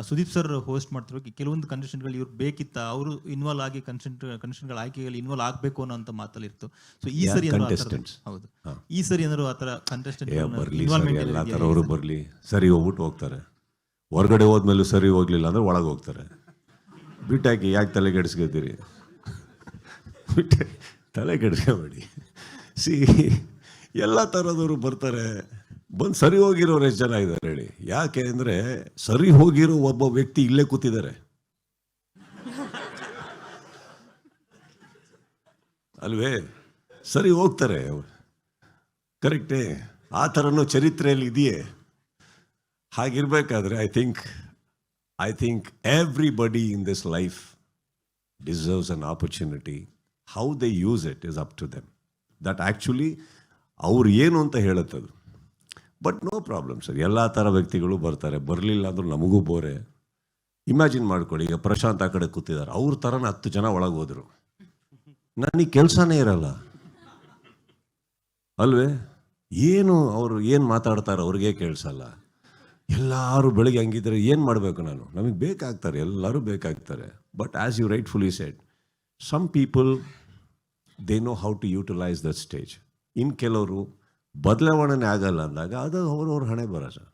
Sudeep sir host ಮಾಡ್ತಿರೋ ಕೆಲವೊಂದು ಕಂಡೀಷನ್ಗಳು ಇವ್ರು ಬೇಕಿತ್ತ ಅವರು ಇನ್ವಾಲ್ವ್ ಆಗಿ ಕನ್ಸೆಂಟ್ ಕಂಡೀಷನ್ಗಳ ಆಯ್ಕೆಯಲ್ಲಿ ಇನ್ವಾಲ್ವ್ ಆಗಬೇಕು ಅನ್ನೋ ಅಂತ ಮಾತಲ್ಲಿ ಇತ್ತು ಸೊ ಈ ಸರಿ ಹೌದು. ಈ ಸರಿ ಏನಾದ್ರು ಆ ಥರ ಕಂಟೆಸ್ಟೆಂಟ್ ಎಲ್ಲ ಥರವರು ಬರಲಿ. ಸರಿ ಹೋಗ್ಬಿಟ್ಟು ಹೋಗ್ತಾರೆ. ಹೊರಗಡೆ ಹೋದ್ಮೇಲೂ ಸರಿ ಹೋಗ್ಲಿಲ್ಲ ಅಂದ್ರೆ ಒಳಗೆ ಹೋಗ್ತಾರೆ. ಬಿಟ್ಟಾಕಿ ಯಾಕೆ ತಲೆ ಕೆಡಿಸ್ಕೊತೀರಿ? ಬಿಟ್ಟು ತಲೆ ಕೆಡಿಸ್ಕೊಬೇಡಿ. ಸಿ ಎಲ್ಲ ಥರದವರು ಬರ್ತಾರೆ. ಬಂದು ಸರಿ ಹೋಗಿರೋರು ಎಷ್ಟು ಜನ ಇದ್ದಾರೆ ಹೇಳಿ. ಯಾಕೆ ಅಂದರೆ ಸರಿ ಹೋಗಿರೋ ಒಬ್ಬ ವ್ಯಕ್ತಿ ಇಲ್ಲೇ ಕೂತಿದ್ದಾರೆ. ಅಲ್ವೇ? ಸರಿ ಹೋಗ್ತಾರೆ ಕರೆಕ್ಟೇ? ಆ ಥರನೂ ಚರಿತ್ರೆಯಲ್ಲಿ ಇದೆಯೇ? ಹಾಗಿರ್ಬೇಕಾದ್ರೆ I think I think everybody in this life deserves an opportunity how they use it is up to them that actually ಅವ್ರು ಏನು ಅಂತ ಹೇಳುತ್ತದು? ಬಟ್ ನೋ ಪ್ರಾಬ್ಲಮ್ ಸರ್ ಎಲ್ಲ ಥರ ವ್ಯಕ್ತಿಗಳು ಬರ್ತಾರೆ. ಬರಲಿಲ್ಲ ಅಂದರೂ ನಮಗೂ ಬೋರೆ ಇಮ್ಯಾಜಿನ್ ಮಾಡ್ಕೊಳ್ಳಿ. ಈಗ ಪ್ರಶಾಂತ್ ಆ ಕಡೆ ಕೂತಿದ್ದಾರೆ. ಅವ್ರ ಥರನ ಹತ್ತು ಜನ ಒಳಗೆ ಹೋದರು. ನನಗೆ ಕೆಲಸನೇ ಇರಲ್ಲ. ಅಲ್ವೇ? ಏನು ಅವರು ಏನು ಮಾತಾಡ್ತಾರೆ ಅವ್ರಿಗೆ ಕೇಳಿಸಲ್ಲ. ಎಲ್ಲರೂ ಬೆಳಗ್ಗೆ ಹಂಗಿದ್ರೆ ಏನು ಮಾಡಬೇಕು ನಾನು? ನಮಗೆ ಬೇಕಾಗ್ತಾರೆ. ಎಲ್ಲರೂ ಬೇಕಾಗ್ತಾರೆ. But as you rightfully said some people they know how to utilise that stage ಇನ್ನು ಕೆಲವರು ಬದಲಾವಣೆ ಆಗಲ್ಲ ಅಂದಾಗ ಅದು ಅವ್ರವ್ರ ಹಣೆ ಬರ ಸರ್